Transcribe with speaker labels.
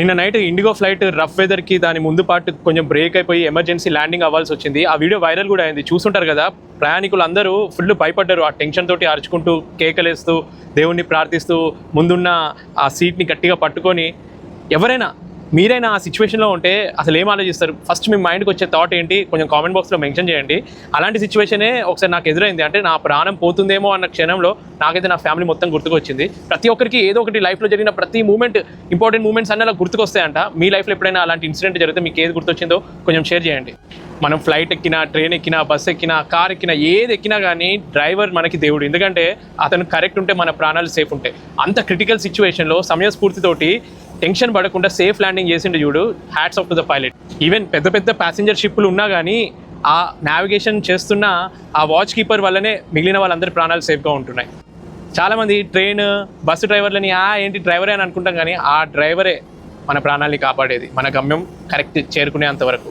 Speaker 1: నిన్న night Indigo flight rough వెదర్కి దాని ముందు పాటు కొంచెం బ్రేక్ అయిపోయి ఎమర్జెన్సీ ల్యాండింగ్ అవ్వాల్సి వచ్చింది. ఆ వీడియో వైరల్ కూడా అయింది. చూస్తుంటారు కదా ప్రయాణికులు అందరూ ఫుల్ భయపడ్డారు. ఆ టెన్షన్ తోటి అరుచుకుంటూ కేకలేస్తూ దేవుణ్ణి ప్రార్థిస్తూ ముందున్న ఆ సీట్ని గట్టిగా పట్టుకొని ఎవరైనా మీరైనా ఆ సిచ్యువేషన్లో ఉంటే అసలు ఏం ఆలోచిస్తారు? ఫస్ట్ మీ మైండ్కి వచ్చే థాట్ ఏంటి? కొంచెం కామెంట్ బాక్స్లో మెన్షన్ చేయండి. అలాంటి సిచ్యువేషనే ఒకసారి నాకు ఎదురైంది అంటే నా ప్రాణం పోతుందేమో అన్న క్షణంలో నాకైతే నా ఫ్యామిలీ మొత్తం గుర్తుకొచ్చింది. ప్రతి ఒక్కరికి ఏదో ఒకటి లైఫ్లో జరిగిన ప్రతి మూమెంట్ ఇంపార్టెంట్ మూమెంట్స్ అన్నీ అలా గుర్తుకొస్తాయంట. మీ లైఫ్లో ఎప్పుడైనా అలాంటి ఇన్సిడెంట్ జరిగితే మీకు ఏది గుర్తొచ్చిందో కొంచెం షేర్ చేయండి. మనం ఫ్లైట్ ఎక్కినా ట్రైన్ ఎక్కినా బస్ ఎక్కినా కార్ ఎక్కినా ఏది ఎక్కినా కానీ డ్రైవర్ మనకి దేవుడు. ఎందుకంటే అతను కరెక్ట్ ఉంటే మన ప్రాణాలు సేఫ్ ఉంటాయి. అంత క్రిటికల్ సిచ్యువేషన్లో సమయస్ఫూర్తితోటి టెన్షన్ పడకుండా సేఫ్ ల్యాండింగ్ చేసిండు చూడు. Hats off to the pilot even పెద్ద పెద్ద ప్యాసింజర్ షిప్లు ఉన్నా కానీ ఆ నావిగేషన్ చేస్తున్న ఆ వాచ్ కీపర్ వల్లనే మిగిలిన వాళ్ళందరి ప్రాణాలు సేఫ్గా ఉంటున్నాయి. చాలామంది ట్రైన్ బస్సు డ్రైవర్లని ఆ ఏంటి డ్రైవరే అని అనుకుంటాం కానీ ఆ డ్రైవరే మన ప్రాణాలని కాపాడేది. మన గమ్యం కరెక్ట్ చేరుకునేంత వరకు.